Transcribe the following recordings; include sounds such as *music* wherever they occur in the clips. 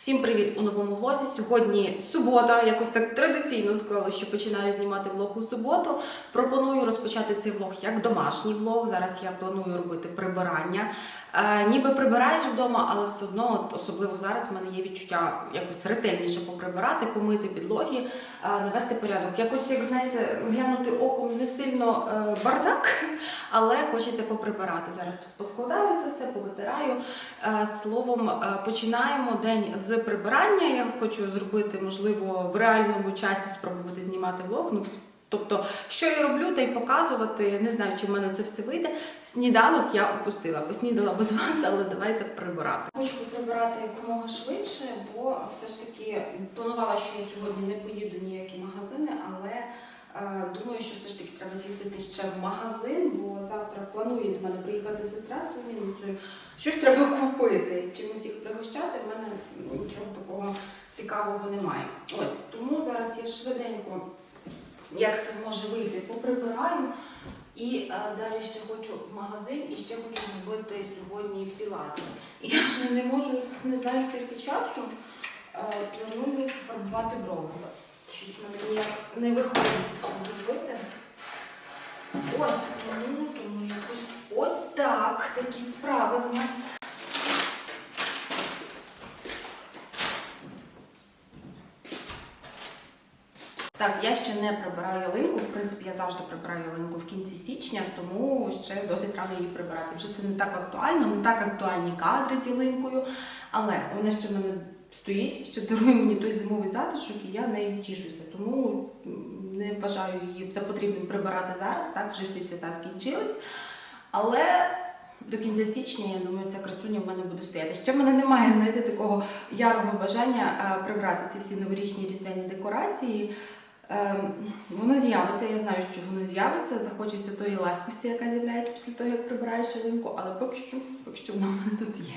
Всім привіт у новому влозі. Сьогодні субота, якось так традиційно склало, що починаю знімати влог у суботу. Пропоную розпочати цей влог як домашній влог. Зараз я планую робити прибирання. Е, ніби прибираєш вдома, але все одно, от, особливо зараз, в мене є відчуття якось ретельніше поприбирати, помити підлоги, е, навести порядок. Якось, як знаєте, глянути оком не сильно е, бардак, *laughs* але хочеться поприбирати. Зараз тут поскладаю це все, повитираю. Е, Словом, е, починаємо день з прибирання. Я хочу зробити, можливо, в реальному часі спробувати знімати влог. Ну, тобто, що я роблю, та й показувати. Не знаю, чи в мене це все вийде. Сніданок я опустила, поснідала без вас, але давайте прибирати. Хочу прибирати якомога швидше, бо все ж таки планувала, що я сьогодні не поїду ніякі магазини, але. Е, Думаю, що все ж таки треба з'їздити ще в магазин, бо завтра планує до мене приїхати сестра з племінницею. Щось треба купити, чимось їх пригощати. В мене нічого такого цікавого немає. Ось тому зараз я швиденько, як це може вийти, поприбираю. І е, далі ще хочу в магазин і ще хочу зробити сьогодні пілатес. І я вже не можу, не знаю скільки часу. е, Планую фарбувати брови. Щось ніяк не виходить це все зробити. Ось тому, тому якось ось так. Такі справи в нас. Так, я ще не прибираю ялинку. В принципі, я завжди прибираю ялинку в кінці січня, тому ще досить рано її прибирати. Вже це не так актуально, не так актуальні кадри з ялинкою, але вона ще в мене стоїть, ще дарує мені той зимовий затишок, і я нею тішуся. Тому не вважаю її за потрібним прибирати зараз. Так, вже всі свята скінчились. Але до кінця січня, я думаю, ця красуня в мене буде стояти. Ще в мене немає, знаєте, такого ярого бажання е, прибрати ці всі новорічні різдвяні декорації. Ем, Воно з'явиться, я знаю, що воно з'явиться, захочеться тої легкості, яка з'являється після того, як прибираєш ялинку, але поки що, поки що вона в мене тут є.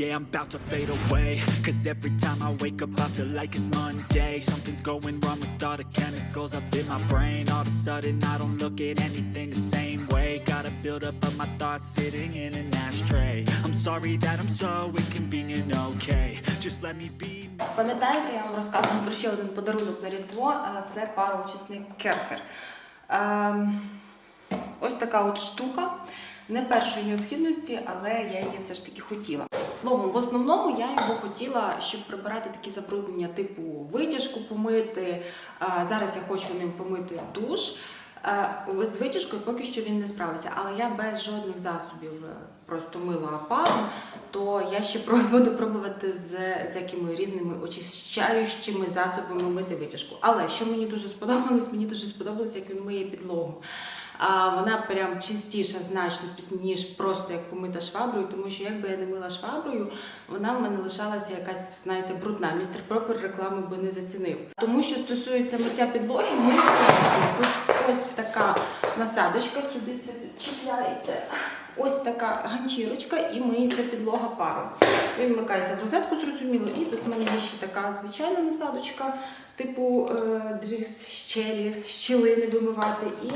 Yeah, I'm about to fade away Cause every time I wake up I feel like it's Monday Something's going wrong with all the chemicals up in my brain All of a sudden I don't look at anything the same way Gotta build up of my thoughts sitting in an ashtray I'm sorry that I'm so inconvenient, okay Just let me be Пам'ятаєте, я вам розказувала про ще один подарунок на Різдво, це пароочисний керхер. Ем, ось така от штука. Не першої необхідності, але я її все ж таки хотіла. Словом, в основному я його хотіла, щоб прибирати такі забруднення, типу витяжку помити. Зараз я хочу ним помити душ. Е, З витяжкою поки що він не справився, але я без жодних засобів е, просто мила пару, то я ще *laughs* буду пробувати з, з якими різними очищаючими засобами мити витяжку. Але що мені дуже сподобалось, мені дуже сподобалось, як він миє підлогу. А вона прям чистіша, значно ніж просто як помита шваброю, тому що якби я не мила шваброю, вона в мене лишалася якась, знаєте, брудна. Містер Пропер рекламу би не зацінив. Тому що стосується миття підлоги, ми тут ось така насадочка, сюди це чіпляється. Ось така ганчірочка і миється підлога паром. Він вмикається в розетку, зрозуміло, і тут в мене є ще така звичайна насадочка, типу е, щелі, щілини вимивати. І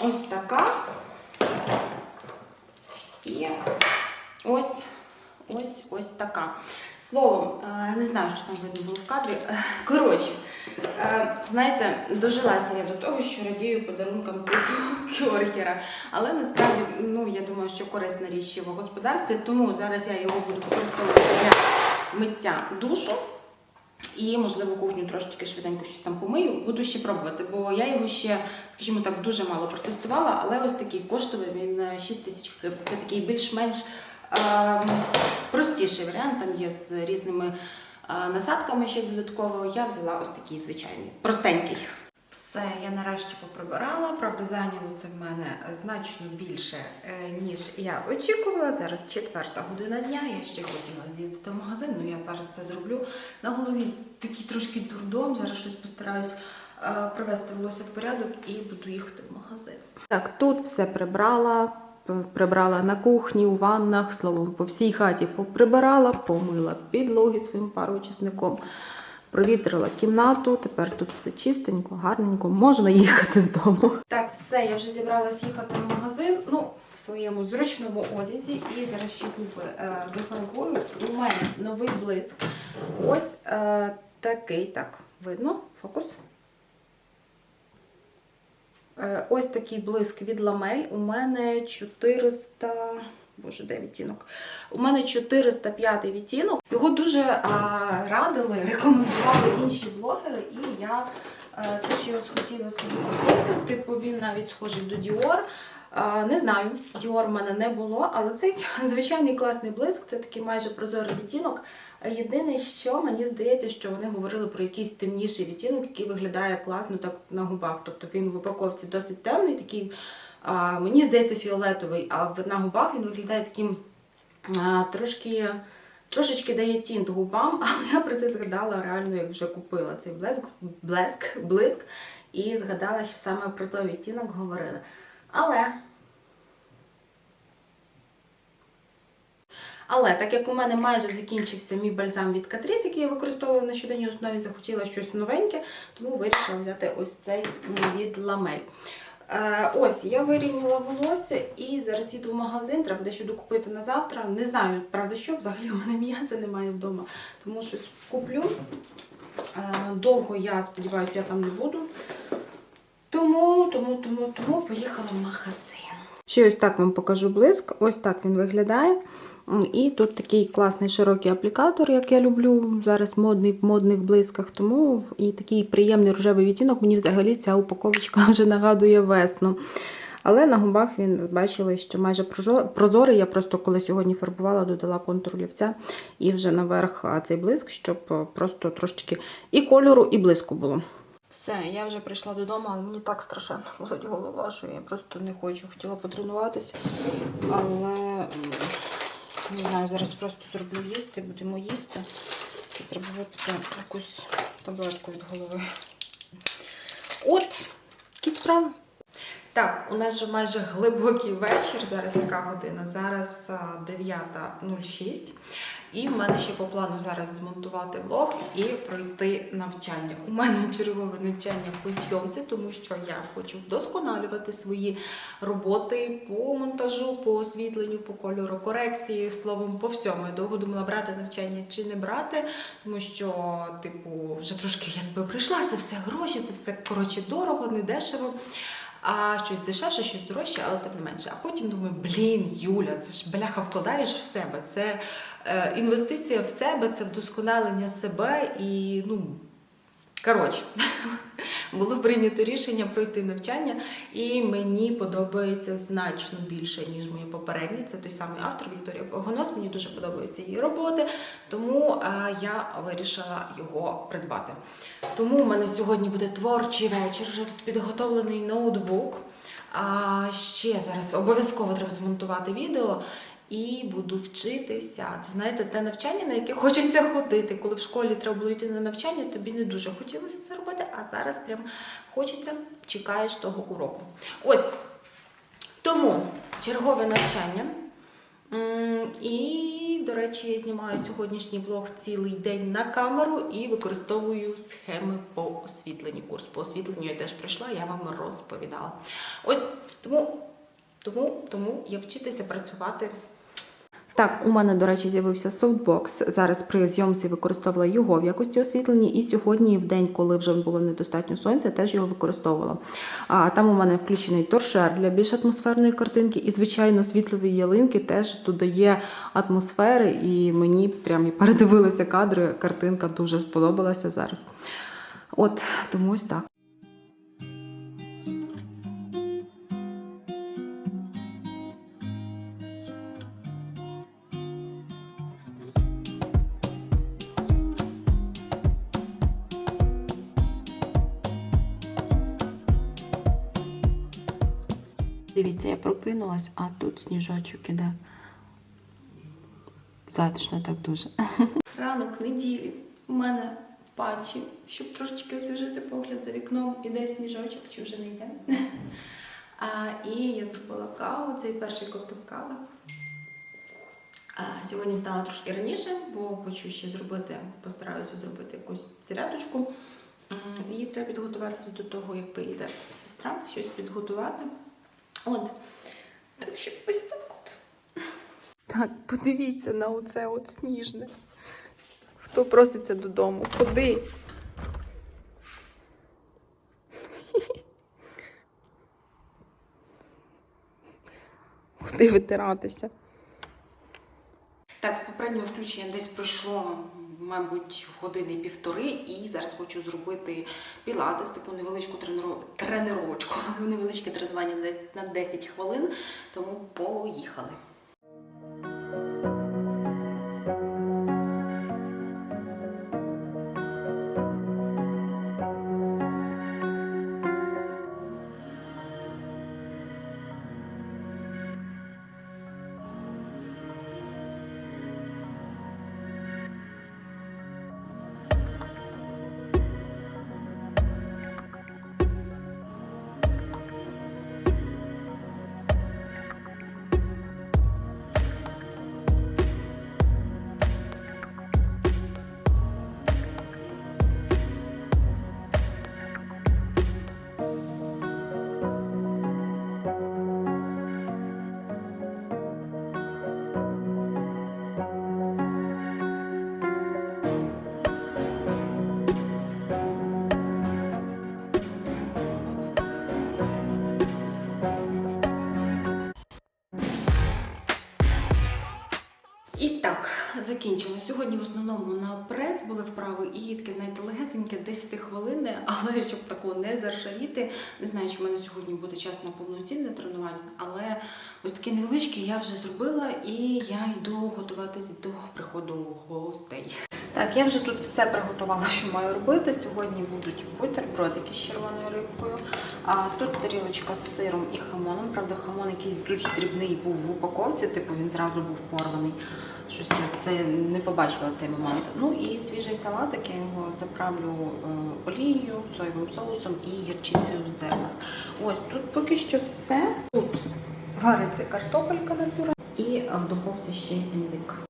ось така. І ось, ось, ось така. Словом, е, не знаю, що там видно було в кадрі. Е, Коротше, е, знаєте, дожилася я до того, що радію подарункам Кьорхера. *laughs* Але насправді, ну я думаю, що корисна річ в господарстві, тому зараз я його буду використовувати для миття душу. І, можливо, кухню трошечки швиденько щось там помию. Буду ще пробувати, бо я його ще, скажімо так, дуже мало протестувала, але ось такий коштовий він е, 6 тисяч гривень. Це такий більш-менш е, простіший варіант. Там є з різними е, насадками ще додатково. Я взяла ось такий звичайний, простенький. Все. Я нарешті поприбирала. Правда, зайняло це в мене значно більше, е, ніж я очікувала. Зараз четверта година дня. Я ще хотіла з'їздити в магазин, ну я зараз це зроблю. На голові такий трошки дурдом. Зараз щось постараюсь е, привести волосся в порядок і буду їхати в магазин. Так, тут все прибрала. Прибрала на кухні, у ваннах, словом, по всій хаті поприбирала, помила підлоги своїм пароочисником. Провітрила кімнату, тепер тут все чистенько, гарненько, можна їхати з дому. Так, все, я вже зібралась їхати в магазин. Ну, в своєму зручному одязі. І зараз ще губи е, дофарбую. У мене новий блиск. Ось е, такий, так, видно, фокус. Е, Ось такий блиск від ламель. У мене 400. Боже, де відтінок? У мене 405 відтінок. Його дуже а, радили, рекомендували інші блогери, і я а, теж його схотіла собі купити. Типу він навіть схожий до Dior. Не знаю, Dior в мене не було, але цей *laughs* звичайний класний блиск, це такий майже прозорий відтінок. Єдине, що мені здається, що вони говорили про якийсь темніший відтінок, який виглядає класно так на губах. Тобто він в упаковці досить темний, такий, а, мені здається, фіолетовий, а на губах він виглядає таким а, трошки. Трошечки дає тінт губам, *laughs* але я про це згадала реально, як вже купила цей блеск, блеск, блиск, і згадала, що саме про той відтінок говорили. Але Але так як у мене майже закінчився мій бальзам від Catrice, який я використовувала на щоденній основі, захотіла щось новеньке, тому вирішила взяти ось цей від Ламель. Е, ось, я вирівняла волосся і зараз їду в магазин, треба дещо докупити на завтра. Не знаю, правда, що взагалі у мене м'яса немає вдома, тому щось куплю. Е, довго я сподіваюся, я там не буду. Тому, тому, тому, тому поїхала в магазин. Ще ось так вам покажу блиск. Ось так він виглядає. І тут такий класний широкий аплікатор, як я люблю зараз модний в модних блисках. Тому і такий приємний рожевий відтінок. Мені взагалі ця упаковочка *laughs* вже нагадує весну. Але на губах він бачили, що майже прозорий. Я просто коли сьогодні фарбувала, додала контур олівця і вже наверх цей блиск, щоб просто трошечки і кольору, і блиску було. Все, я вже прийшла додому, але мені так страшенно *laughs* болить голова, що я просто не хочу. Хотіла потренуватись, але не знаю, зараз просто зроблю їсти, будемо їсти. І треба випити якусь таблетку від голови. От, такі справи. Так, у нас вже майже глибокий вечір. Зараз яка година? Зараз 9.06. І в мене ще по плану зараз змонтувати влог і пройти навчання. У мене чергове навчання по зйомці, тому що я хочу вдосконалювати свої роботи по монтажу, по освітленню, по кольору корекції, словом, по всьому. Я довго думала, брати навчання чи не брати, тому що, типу, вже трошки якби прийшла, це все гроші, це все коротше дорого, не дешево. А щось дешевше, щось дорожче, але тим не менше. А потім думаю, блін, Юля, це ж бляха вкладаєш в себе. Це е, інвестиція в себе, це вдосконалення себе і ну. Коротше, було прийнято рішення пройти навчання, і мені подобається значно більше, ніж мої попередні. Це той самий автор Вікторія Погонос. Мені дуже подобаються її роботи, тому е, я вирішила його придбати. Тому у мене сьогодні буде творчий вечір. Вже тут підготовлений ноутбук. А ще зараз обов'язково треба змонтувати відео. І буду вчитися. Це знаєте, те навчання, на яке хочеться ходити. Коли в школі треба було йти на навчання, тобі не дуже хотілося це робити, а зараз прям хочеться, чекаєш того уроку. Ось тому чергове навчання. І, до речі, я знімаю сьогоднішній влог цілий день на камеру і використовую схеми по освітленню. Курс по освітленню я теж пройшла, я вам розповідала. Ось тому, тому, тому я вчитися працювати. Так, у мене, до речі, з'явився софтбокс. Зараз при зйомці використовувала його в якості освітлення, і сьогодні, в день, коли вже було недостатньо сонця, теж його використовувала. А там у мене включений торшер для більш атмосферної картинки, і, звичайно, світлові ялинки теж додає атмосфери, і мені прям передивилися кадри. Картинка дуже сподобалася зараз. От тому ось так. Я прокинулась, а тут сніжочок іде. Затишно так дуже. *laughs* Ранок неділі. У мене патчі, щоб трошечки освіжити погляд за вікном. Іде сніжочок чи вже не йде. *laughs* А, і я зробила каву, цей перший коктейль кави. А, сьогодні встала трошки раніше, бо хочу ще зробити, постараюся зробити якусь зарядочку. І треба підготуватися до того, як приїде сестра, щось підготувати. От. Так що ось так от. Так, подивіться на оце от сніжне. Хто проситься додому? Ходи. Ходи витиратися. Так, з попереднього включення десь пройшло, мабуть, години півтори, і зараз хочу зробити пілатес, таку невеличку тренувачку, *laughs* невеличке тренування на 10 хвилин. Тому поїхали. І так, закінчимо Сьогодні в основному на прес були вправи і таке, знаєте, легесеньке 10 хвилин, *laughs* але щоб такого не заржавіти. Не знаю, чи в мене сьогодні буде час на повноцінне тренування, але ось таке невеличке я вже зробила і я йду готуватись до приходу гостей. Так, я вже тут все приготувала, що маю робити. Сьогодні будуть бутербродики з червоною рибкою. А тут тарілочка з сиром і хамоном. Правда, хамон якийсь дуже дрібний був в упаковці, типу він зразу був порваний. Щось я це не побачила цей момент. Ну і свіжий салатик, я його заправлю е, олією, соєвим соусом і гірчицею в зернах. Ось тут поки що все. Тут вариться картопелька натюра і е, в духовці ще індик.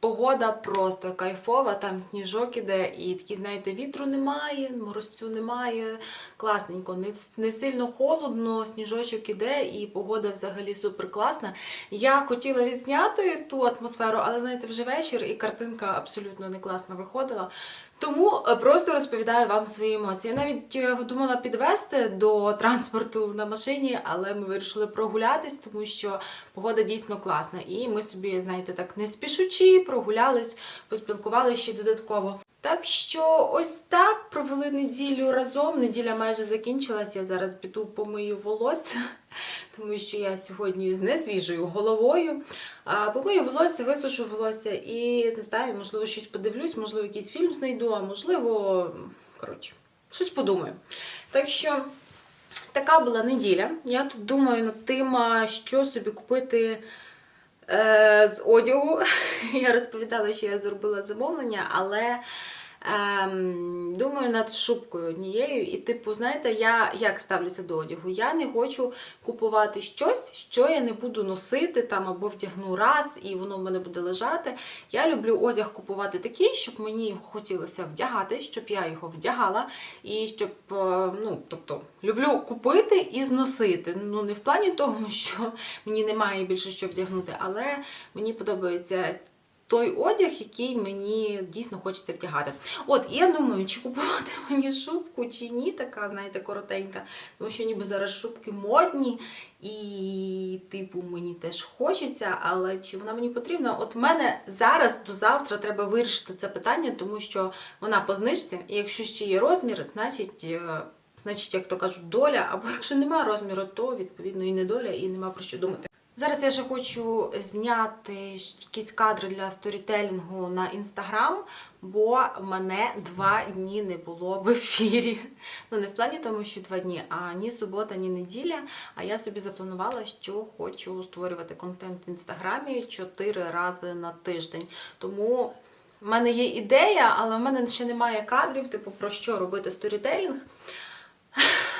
Погода просто кайфова, там сніжок іде, і такі, знаєте, вітру немає, морозцю немає. Класненько, не, не сильно холодно, сніжочок іде, і погода взагалі супер класна. Я хотіла відзняти ту атмосферу, але знаєте, вже вечір, і картинка абсолютно не класно виходила. Тому е, просто розповідаю вам свої емоції. Я навіть е, думала підвести до транспорту на машині, але ми вирішили прогулятись, тому що погода дійсно класна. І ми собі, знаєте, так не спішучи, прогулялись, поспілкувалися ще додатково. Так що ось так провели неділю разом. Неділя майже закінчилась. Я зараз піду помию волосся, *laughs* тому що я сьогодні з несвіжою головою. Помию волосся, висушу волосся і не знаю, можливо, щось подивлюсь, можливо, якийсь фільм знайду, а можливо, коротше, щось подумаю. Так що така була неділя. Я тут думаю над тим, що собі купити з одягу. *laughs* Я розповідала, що я зробила замовлення, але ем, думаю над шубкою однією. І, типу, знаєте, я як ставлюся до одягу? Я не хочу купувати щось, що я не буду носити там або вдягну раз, і воно в мене буде лежати. Я люблю одяг купувати такий, щоб мені хотілося вдягати, щоб я його вдягала, і щоб, е, ну, тобто, люблю купити і зносити. Ну, не в плані того, *laughs* що мені немає більше що вдягнути, але мені подобається той одяг, який мені дійсно хочеться вдягати. От, і я думаю, чи купувати *laughs* мені шубку, чи ні, така, знаєте, коротенька. Тому що ніби зараз шубки модні, і, типу, мені теж хочеться, але чи вона мені потрібна? От в мене зараз до завтра треба вирішити це питання, тому що вона по знижці, і якщо ще є розмір, значить. е, Значить, як то кажуть, доля, або якщо немає розміру, то відповідно і не доля, і нема про що думати. Зараз я ще хочу зняти якісь кадри для сторітелінгу на інстаграм, бо мене два дні не було в ефірі. Ну не в плані тому, що два дні, а ні субота, ні неділя. А я собі запланувала, що хочу створювати контент в інстаграмі чотири рази на тиждень. Тому в мене є ідея, але в мене ще немає кадрів, типу про що робити сторітелінг.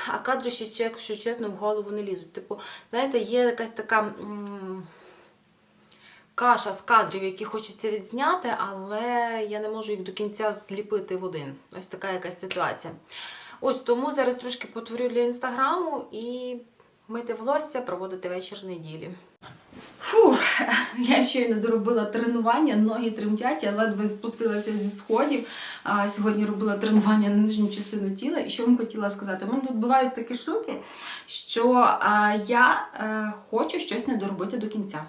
А кадри ще, якщо чесно, в голову не лізуть. Типу, знаєте, є якась така м, каша з кадрів, які хочеться відзняти, але я не можу їх до кінця зліпити в один. Ось така якась ситуація. Ось тому зараз трошки потворю для інстаграму і мити волосся, проводити вечір неділі. *laughs* Я щойно доробила тренування, ноги тремтять, я ледве спустилася зі сходів. А, сьогодні робила тренування на нижню частину тіла. І що вам хотіла сказати? У мене тут бувають такі штуки, що я е, хочу щось не доробити до кінця.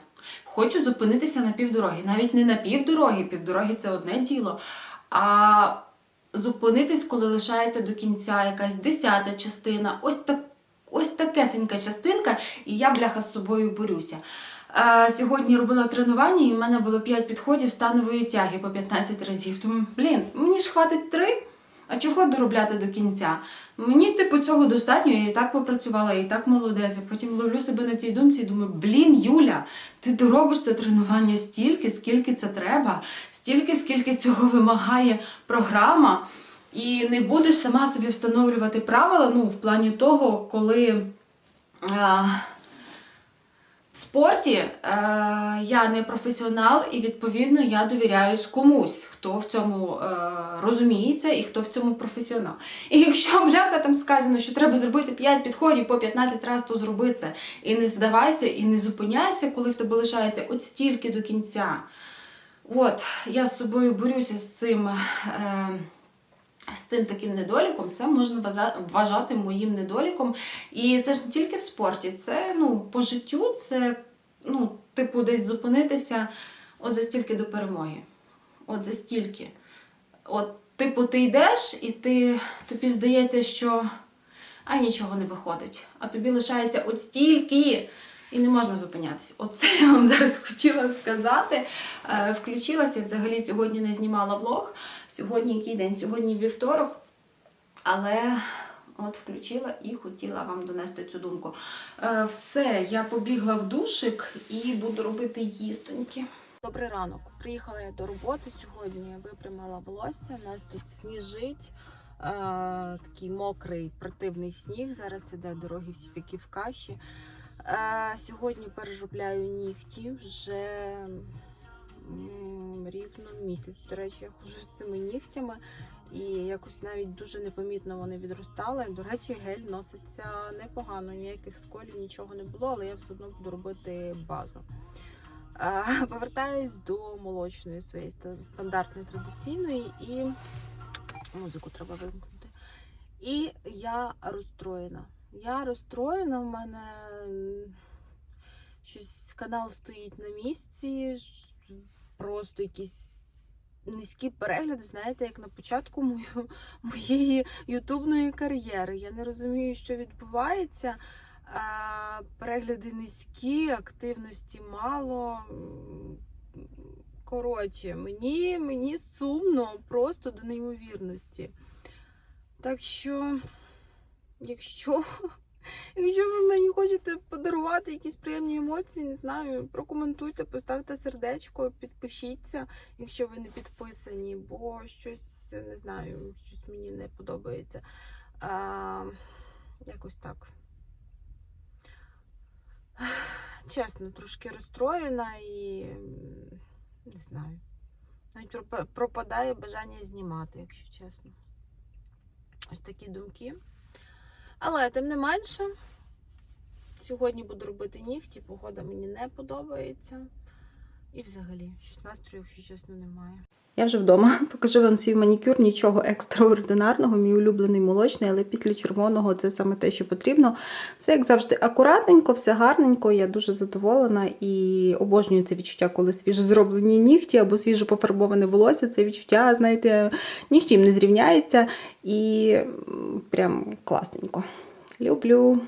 Хочу зупинитися на півдороги. Навіть не на півдороги, півдороги це одне діло. А зупинитись, коли лишається до кінця якась десята частина, ось так. Ось такесенька частинка, і я бляха з собою борюся. Сьогодні робила тренування, і в мене було 5 підходів станової тяги по 15 разів. Тому, блін, мені ж хватить 3, а чого доробляти до кінця? Мені, типу, цього достатньо, я і так попрацювала, і так молодець. А потім ловлю себе на цій думці і думаю, блін, Юля, ти доробиш це тренування стільки, скільки це треба, стільки, скільки цього вимагає програма. І не будеш сама собі встановлювати правила, ну, в плані того, коли е, в спорті е, я не професіонал, і відповідно я довіряюсь комусь, хто в цьому е, розуміється і хто в цьому професіонал. І якщо бляха там сказано, що треба зробити 5 підходів по 15 разів, то зроби це. І не здавайся, і не зупиняйся, коли в тебе лишається от стільки до кінця. От, я з собою борюся з цим. Е, з цим таким недоліком, це можна вважати моїм недоліком. І це ж не тільки в спорті, це ну, по життю, це ну, типу десь зупинитися от за стільки до перемоги. От за стільки. От, типу, ти йдеш, і ти, тобі здається, що а нічого не виходить. А тобі лишається от стільки. І не можна зупинятися. Оце я вам зараз хотіла сказати. Е, Включилася взагалі сьогодні не знімала влог. Сьогодні який день? Сьогодні вівторок. Але от включила і хотіла вам донести цю думку. Е, Все, я побігла в душик і буду робити їстоньки. Добрий ранок. Приїхала я до роботи сьогодні, випрямила волосся. У нас тут сніжить. Е, такий мокрий противний сніг. Зараз іде дороги всі такі в каші. Сьогодні переробляю нігті вже рівно місяць. До речі, я ходжу з цими нігтями і якось навіть дуже непомітно вони відростали. До речі, гель носиться непогано, ніяких сколів, нічого не було, але я все одно буду робити базу. Повертаюсь до молочної своєї стандартної традиційної і музику треба вимкнути. І я розстроєна. Я розстроєна, в мене щось канал стоїть на місці, просто якісь низькі перегляди, знаєте, як на початку мою, *laughs* моєї ютубної кар'єри. Я не розумію, що відбувається. Перегляди низькі, активності мало. Коротше, мені, мені сумно просто до неймовірності. Так що, якщо *laughs* Якщо ви мені хочете подарувати якісь приємні емоції, не знаю, прокоментуйте, поставте сердечко, підпишіться, якщо ви не підписані, бо щось не знаю, щось мені не подобається. А, якось так. *sighs* Чесно, трошки розстроєна і не знаю. Навіть пропа- пропадає бажання знімати, якщо чесно. Ось такі думки. Але тим не менше, сьогодні буду робити нігті, погода мені не подобається. І взагалі, щось настрою, якщо чесно, немає. Я вже вдома *laughs* покажу вам свій манікюр, нічого екстраординарного, мій улюблений молочний, але після червоного це саме те, що потрібно. Все як завжди акуратненько, все гарненько. Я дуже задоволена і обожнюю це відчуття, коли свіжо зроблені нігті або свіжо пофарбоване волосся. Це відчуття, знаєте, ні з чим не зрівняється і прям класненько. Люблю.